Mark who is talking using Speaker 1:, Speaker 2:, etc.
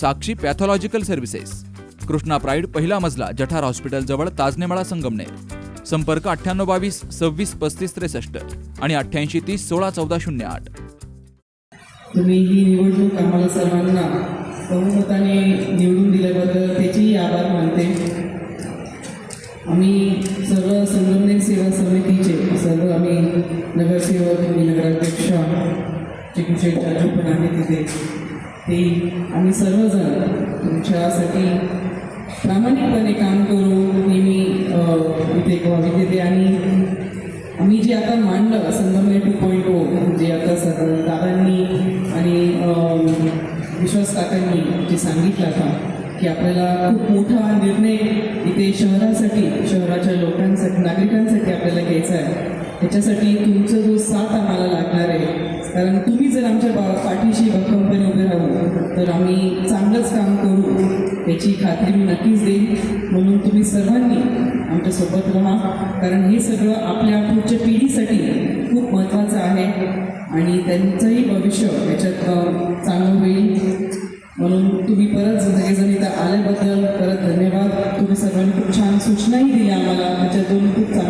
Speaker 1: Sakshi pathological services. Krishna pride पहिला मजला जठार हॉस्पिटलजवळ ताजनेमाळा संगमनेर. संपर्क अठ्ठ्याण्णव बावीस सव्वीस पस्तीस त्रेसष्ट आणि अठ्ठ्याऐंशी तीस सोळा चौदा शून्य आठ.
Speaker 2: तुम्ही ही निवडणूक आम्हाला सर्वांना बहुमताने निवडून दिल्याबद्दल त्याचेही आभार मानते. आम्ही सर्व संगमनेर सेवा समितीचे सर्व आम्ही नगरसेवक आणि नगराध्यक्ष चिकित्सक चाचू पण आहे तिथे ते आम्ही सर्वजण तुमच्यासाठी प्रामाणिकपणे काम करू नेहमी इथे ग्वाही देते आणि आम्ही जे आता मांडलं संगमनेर टू पॉईंट ओ जे आता सर दादांनी आणि विश्वास काकांनी जे सांगितलं आता की आपल्याला खूप मोठा निर्णय इथे शहरासाठी शहराच्या लोकांसाठी नागरिकांसाठी आपल्याला घ्यायचा आहे. त्याच्यासाठी तुमचा जो साथ तर आम्ही चांगलंच काम करू. याची खात्री मी नक्कीच देईन. म्हणून तुम्ही सर्वांनी आमच्यासोबत राहा. कारण हे सगळं आपल्या पुढच्या पिढीसाठी खूप महत्त्वाचं आहे. आणि त्यांचंही भविष्य याच्यात चांगलं होईल. म्हणून तुम्ही परत सगळेजण इथं आल्याबद्दल परत धन्यवाद. तुम्ही सर्वांनी खूप छान सूचनाही दिल्या आम्हाला. त्याच्यातून खूप चांगलं